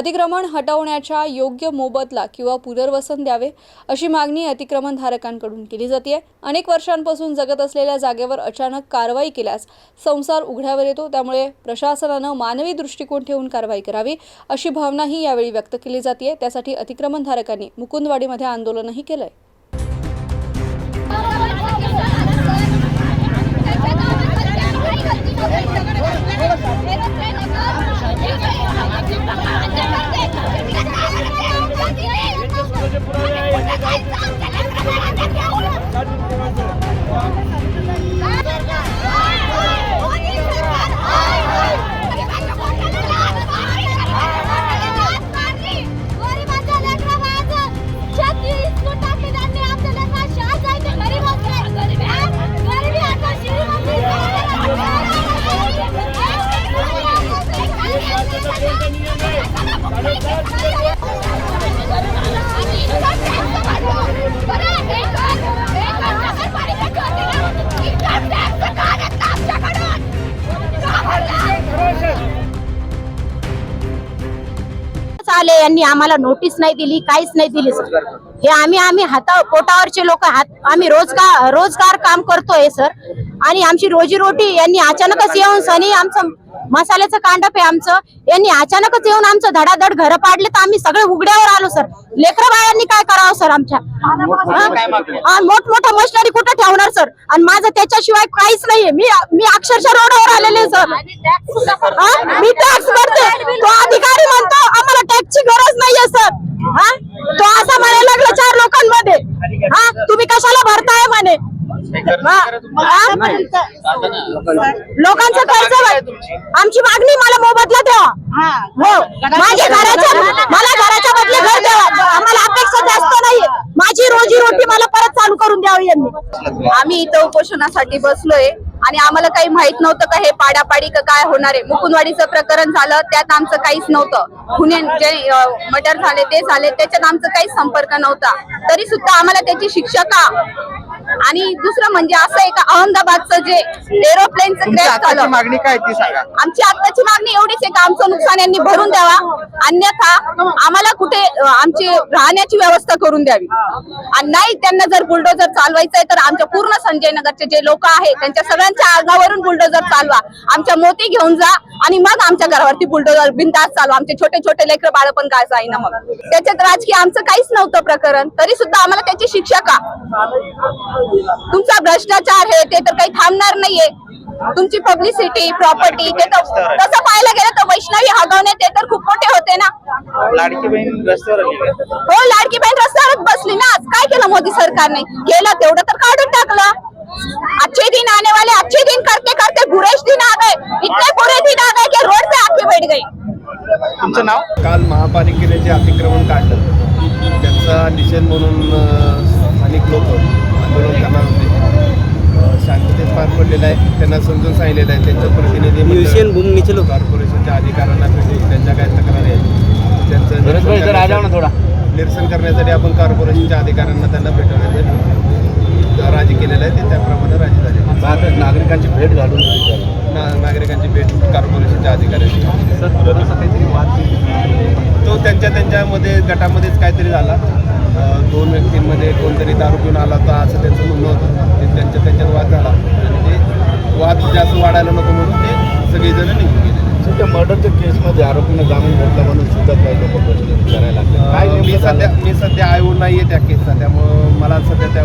अतिक्रमण हटवण्याच्या योग्य मोबदला किंवा पुनर्वसन द्यावे अशी मागणी अतिक्रमणधारकांकडून केली जाते अनेक वर्षांपासून जगत असलेल्या जागेवर अचानक कारवाई केल्यास संसार उघड्यावर येतो. त्यामुळे प्रशासनानं मानवी दृष्टिकोन ठेवून कारवाई करावी अशी भावनाही यावेळी व्यक्त केली जाते त्यासाठी अतिक्रमणधारकांनी मुकुंदवाडीमध्ये आंदोलनही केलंय. आले यांनी आम्हाला नोटीस नाही दिली काहीच नाही दिली. सर हे आम्ही आम्ही हाता पोटावरचे लोक हात आम्ही रोजगार रोजगार काम करतोय सर. आणि आमची रोजीरोटी यांनी अचानकच येऊन सनी आमचं मसाल्याचं कांडप आहे आमचं. यांनी अचानकच येऊन आमचं धडाधड घर पाडले तर आम्ही सगळे उघड्यावर आलो सर. लेकर बाळांनी काय करावं सर आमच्या? मोठमोठ्या मशिनरी कुठं ठेवणार सर? आणि माझं त्याच्याशिवाय काहीच नाहीये. मी मी अक्षरशः रोडवर आलेले सर. मी टॅक्स भरते तो अधिकारी म्हणतो आम्हाला टॅक्सची गरज सर हा? तो असा म्हणायला लागला चार लोकांमध्ये. हा? तुम्ही कशाला भरताय म्हणे? लोकांचं कर्ज आमची मागणी मला मोबदला द्यावा हो. माझ्या घराच्या मला घराच्या बदले घर द्यावा आम्हाला अपेक्षा जास्त नाहीये माझी रोजी रोटी मला परत चालू करून द्यावी यांनी. आम्ही इथं उपोषणासाठी बसलोय. आणि आम्हाला काही माहीत नव्हतं का हे पाडापाडी का काय होणार आहे. मुकुंदवाडीचं प्रकरण झालं त्यात आमचं काहीच नव्हतं. गुन्हे जे मर्डर झाले ते झाले त्याच्यात आमचं काहीच संपर्क नव्हता. तरी सुद्धा आम्हाला त्याची शिक्षा का? आणि दुसरं म्हणजे असं आहे का अहमदाबादचं जे एरोप्लेनचं क्रॅश झालं. मागणी काय ती सांगा. आमची आत्ताची मागणी एवढीच आहे का आमचं नुकसान यांनी भरून द्यावा अन्यथा आम्हाला कुठे आमची राहण्याची व्यवस्था करून द्यावी. आणि नाही त्यांना जर बुलडोजर चालवायचं आहे तर आमच्या पूर्ण संजय नगरचे जे लोक आहेत त्यांच्या सगळ्यांच्या अंगावरून बुलडोजर चालवा. आमच्या मोती घेऊन जा आणि मग आमच्या घरावरती बुलडोजर बिंदास चालवा. आमचे छोटे छोटे लेकर बाळ पण काय जाईना मग. त्याच्यात राजकीय आमचं काहीच नव्हतं प्रकरण. तरी सुद्धा आम्हाला त्याची शिक्षा का? तुमचा भ्रष्टाचार आहे ते तर काही थांबणार नाहीये. तुमची पब्लिसिटी प्रॉपर्टी ते तर तसं पाहायला गेलं तर वैष्णवी हगवणे ते तर खूप मोठे होते ना. लाडकी बहीण रस्त्यावर आली? हो लाडकी बहीण रस्त्यावरच बसली ना. आज काय केलं मोदी सरकारने? केलं तेवढं तर काढून टाकलं. अच्छे दिन आने वाले अच्छे दिन करते करते बुरेश दिन आ गए. इतने बुरे दिन आ गए कि रोड पे आके बैठ गई. तुमचं नाव? काल महापालिकेने जे अतिक्रमण काढलं त्याचा निषेध म्हणून अ, स्थानिक लोक आंदोलन करणार होते. शांततेत पार पडलेलं आहे. त्यांना समजून सांगितलेलं आहे. त्यांचं प्रतिनिधी म्युझियम भूमीचे लोक. कॉर्पोरेशनच्या अधिकाऱ्यांना भेटून त्यांच्या काय तक्रारी आहेत? त्यांचं निरसन करण्यासाठी- निरसन करण्यासाठी आपण कॉर्पोरेशनच्या अधिकाऱ्यांना त्यांना भेटवण्यासाठी राजी केलेलं आहे ते त्याप्रमाणे राजी झाले. नागरिकांची भेट घालून ना- नागरिकांची भेट कॉर्पोरेशनच्या अधिकाऱ्यांची. तो त्यांच्या त्यांच्यामध्ये गटामध्येच काहीतरी झाला. दोन व्यक्तींमध्ये कोणतरी दारू पिऊन आला होता असं त्यांचं म्हणणं होतं. ते त्यांच्या त्यांच्यात वाद झाला. आणि ते वाद जास्त वाढायला नको म्हणून ते सगळेजण निघून गेले. त्या मर्डरच्या केसमध्ये आरोपींना जामीन भेटला म्हणून सुद्धा काही लोक प्रश्न विचारायला लागले. काय मी सध्या? मी सध्या आयोग नाही आहे त्या केसचा त्यामुळं मला सध्या त्या